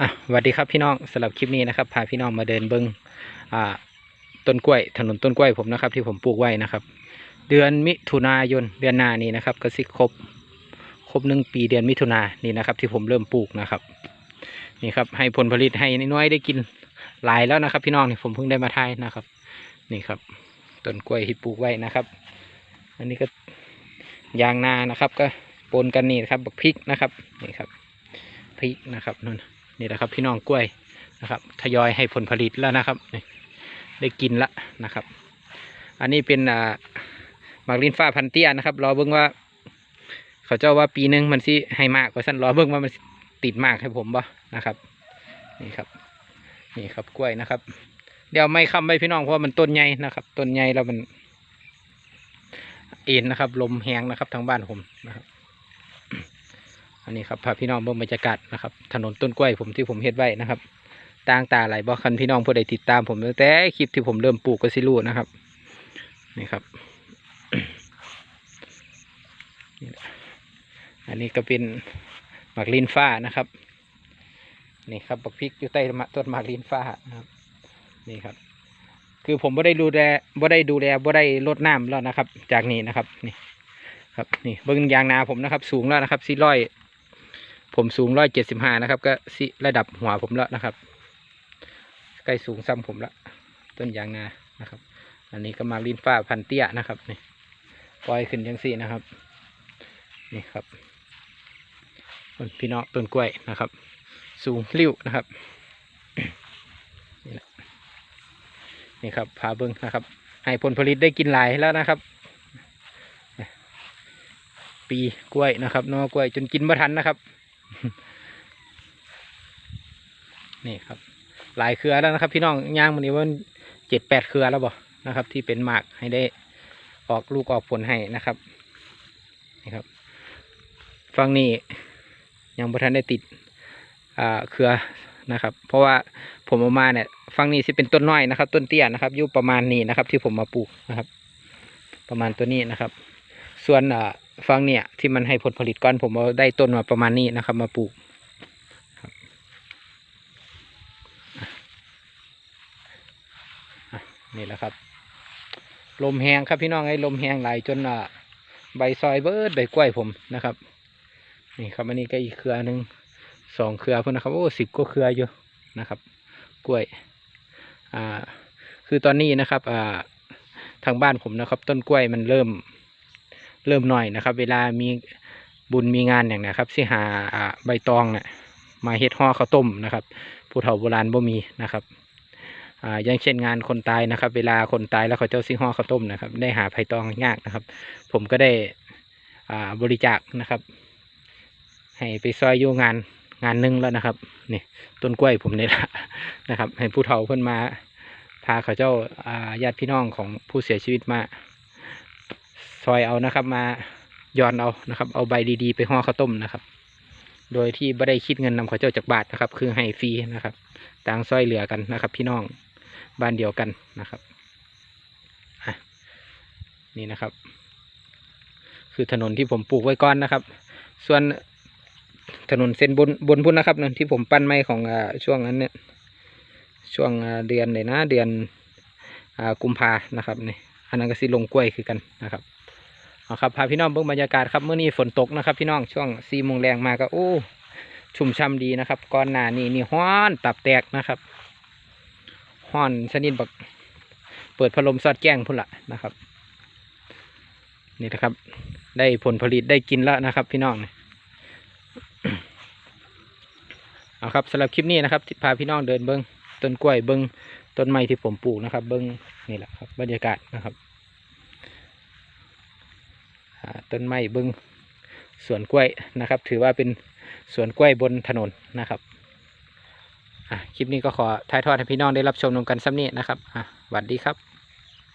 อะสวัสดีครับพี่น้องสำหรับคลิปนี้นะครับพาพี่น้องมาเดินเบิงอ่าต้นกล้วย ถนนต้นกล้วยผมนะครับ ที่ผมปลูกไว้นะครับ เดือนมิถุนายนเดือนหน้านี้นะครับ ก็สิครบครบหนึ่งปีเดือนมิถุนายนนี่นะครับ ที่ผมเริ่มปลูกนะครับ นี่ครับให้ผลผลิตให้น้อยได้กินหลายแล้วนะครับ พี่น้องนี่ผมเพิ่งได้มาทายนะครับ นี่ครับต้นกล้วยที่ปลูกไว้นะครับ อันนี้ก็ยางนานะครับ ก็ปนกันนี่นะครับบักพริกนะครับนี่ครับพริกนะครับนั่น นี่แหละครับ พี่น้องกล้วยนะครับ ทยอยให้ผลผลิตแล้วนะครับ ได้กินละนะครับ อันนี้เป็นอ่ามากลินฟ้าพันเตี้ยนะครับ รอเบิ่งว่า เขาเจ้าว่าปีหนึ่งมันสิให้มากกว่าสั้นรอเบิ่งว่ามันติดมากให้ผมบ่นะครับ นี่ครับ นี่ครับกล้วยนะครับ เดี๋ยวไม่ค้ำไปพี่น้องเพราะมันต้นใหญ่นะครับ ต้นใหญ่แล้วมันเอ็นนะครับ ลมแหงนะครับทางบ้านผมนะครับ อันนี้ครับพาพี่น้องเบิ่งบรรยากาศนะครับ ถนนต้นกล้วยผมที่ผมเฮ็ดไว้นะครับต่างตาไหลายบ่คันพี่น้องผู้ใดติดตามผมตั้งแต่คลิปที่ผมเริ่มปลูกก็สิรู้นะครับนี่ครับอันนี้ก็เป็นหมากลินฟ้านะครับนี่ครับบักพริกอยู่ใต้ต้นหมากลินฟ้านะครับนี่ครับ คือผมไม่ได้ดูแลบ่ได้ดูแลบ่ได้รดน้ำแล้วนะครับ จากนี้นะครับนี่ครับนี่เบิ้องยางนาผมนะครับ สูงแล้วนะครับสี่ร้อย ผมสูงร้อยเจ็ดสิบห้านะครับ ก็สิระดับหัวผมแล้วนะครับ ใกล้สูงซ้ำผมละ ต้นยางนานะครับ อันนี้ก็มาลินฟ้าพันเตี้ยนะครับนี่ปล่อยขึ้นยังสี่นะครับ นี่ครับต้นพี่น้องต้นกล้วยนะครับ สูงริ้วนะครับ นี่ครับพาเบิ้งนะครับ ให้ผลผลิตได้กินหลายแล้วนะครับปีกล้วยนะครับนอกล้วยจนกินไม่ทันนะครับ นี่ครับ หลายเครือแล้วนะครับ พี่น้องย่างมันนี้ว่าเจ็ดแปดเครือแล้วบ่นะครับ ที่เป็นหมากให้ได้ออกลูกออกผลให้นะครับนี่ครับฟังนี้ยังบ่ทันได้ติดอ่าเครือนะครับ เพราะว่าผมเอามาเนี่ยฟังนี้สิเป็นต้นน้อยนะครับ ต้นเตี้ยนะครับอยู่ประมาณนี้นะครับ ที่ผมมาปลูกนะครับ ประมาณตัวนี้นะครับ ส่วนอ่า ฟังเนี่ยที่มันให้ผลผลิตก้อนผมเอาได้ต้นมาประมาณนี้นะครับ มาปลูกนี่แหละครับ ลมแหงครับพี่น้องไอ้ลมแหงไหลจนอ่าใบซอยเบิดใบกล้วยผมนะครับ นี่ครับอันนี้ก็อีกเครือหนึ่งสองเครือพุ่นนะครับโอ้สิบก็เครืออยู่นะครับ กล้วยอ่าคือตอนนี้นะครับอ่าทางบ้านผมนะครับ ต้นกล้วยมันเริ่ม เริ่มหน่อยนะครับ เวลามีบุญมีงานอย่างเนะครับสิหาอ่าใบตองนี่ยมาเฮ็ดห่อข้าวต้มนะครับผู้เฒ่าโบราณบ่มีนะครับอ่าอย่างเช่นงานคนตายนะครับ เวลาคนตายแล้วเขาเจ้าสิห่อข้าวต้มนะครับ ได้หาใบตองยากนะครับ ผมก็ได้อ่าบริจาคนะครับ ให้ไปซอยอยู่งานงานหนึงแล้วนะครับนี่ต้นกล้วยผมนี่ละนะครับ ให้ผู้เฒ่าเพิ่นมาพาเขาเจ้าญาติพี่น้องของผู้เสียชีวิตมา ซอยเอานะครับ มาย้อนเอานะครับ เอาใบดีๆ ไปห่อข้าวต้มนะครับ โดยที่ไม่ได้คิดเงินนำเขาเจ้าจากบาทนะครับ คือให้ฟรีนะครับ ต่างซอยเหลือกันนะครับ พี่น้องบ้านเดียวกันนะครับนี่นะครับ คือถนนที่ผมปลูกไว้ก้อนนะครับ ส่วนถนนเส้นบนบนพุ่นนะครับนั่นที่ผมปั้นไม้ของอช่วงนั้นเนี่ยช่วงเดือนเลยนะเดือนอกุมภานะครับนี่ อันนั้นก็สิลงกล้วยคือกันนะครับเอาครับพาพี่น้องเบิ่งบรรยากาศครับเมื่อนี้ฝนตกนะครับ พี่น้องช่วงสี่โมงแรงมาก็โอ้ชุ่มช่ำดีนะครับก่อนหนานี้นี่ฮ้อนตับแตกนะครับฮ้อนชนิดแบบเปิดพัดลมสอดแจ้งพุ่นละนะครับ นี่นะครับ ได้ผลผลิตได้กินแล้วนะครับ พี่น้องเอาครับสำหรับคลิปนี้นะครับพาพี่น้องเดินเบิ้งต้นกล้วยเบิ้ง ต้นไม้ที่ผมปลูกนะครับ เบิ้งนี่แหละครับบรรยากาศนะครับต้นไม้เบิ้งสวนกล้วยนะครับ ถือว่าเป็นสวนกล้วยบนถนนนะครับคลิปนี้ก็ขอถ่ายทอดให้พี่น้องได้รับชมนกันซ้ำนี้นะครับสวัสดีครับ